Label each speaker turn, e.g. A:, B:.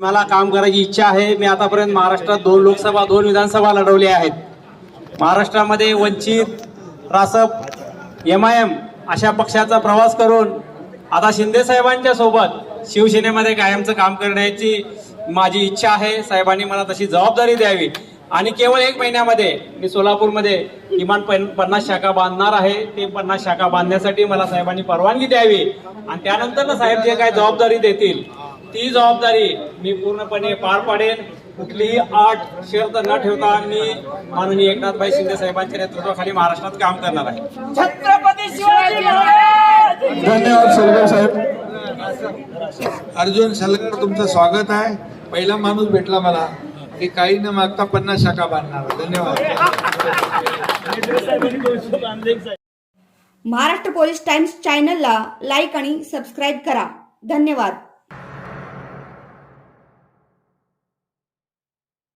A: मला काम करायची इच्छा आहे. मी आतापर्यंत महाराष्ट्रात दोन लोकसभा दोन विधानसभा लढवल्या आहेत. महाराष्ट्रामध्ये Vanchit Rasap M I M अशा पक्षाचा प्रवास करून आता शिंदे साहेबांच्या सोबत शिवसेनेमध्ये कायमचं काम करण्याची माझी इच्छा आहे. साहेबांनी मला तशी जबाबदारी द्यावी. आणि केवळ एक महिन्यामध्ये मी सोलापूरमध्ये किमान पन पन्नास शाखा बांधणार आहे. ते पन्नास शाखा बांधण्यासाठी मला साहेबांनी परवानगी द्यावी. आणि त्यानंतर ना साहेब जे काय जबाबदारी देतील ती जबाबदारी मी पूर्णपणे पार पाडेन. कुठलीही आठ शर्त न ठेवता मी माननीय एकनाथभाई शिंदे साहेबांच्या नेतृत्वाखाली महाराष्ट्रात काम करणार आहे.
B: छत्रपती शिवाजी महाराज!
C: धन्यवाद सलगर साहेब. अर्जुन सलगर तुमचं स्वागत आहे. पहिला माणूस भेटला मला. की काही न मागता पन्नास शाखा बांधणार. धन्यवाद.
D: महाराष्ट्र पोलीस टाइम्स चॅनलला लाईक आणि सबस्क्राईब करा. धन्यवाद.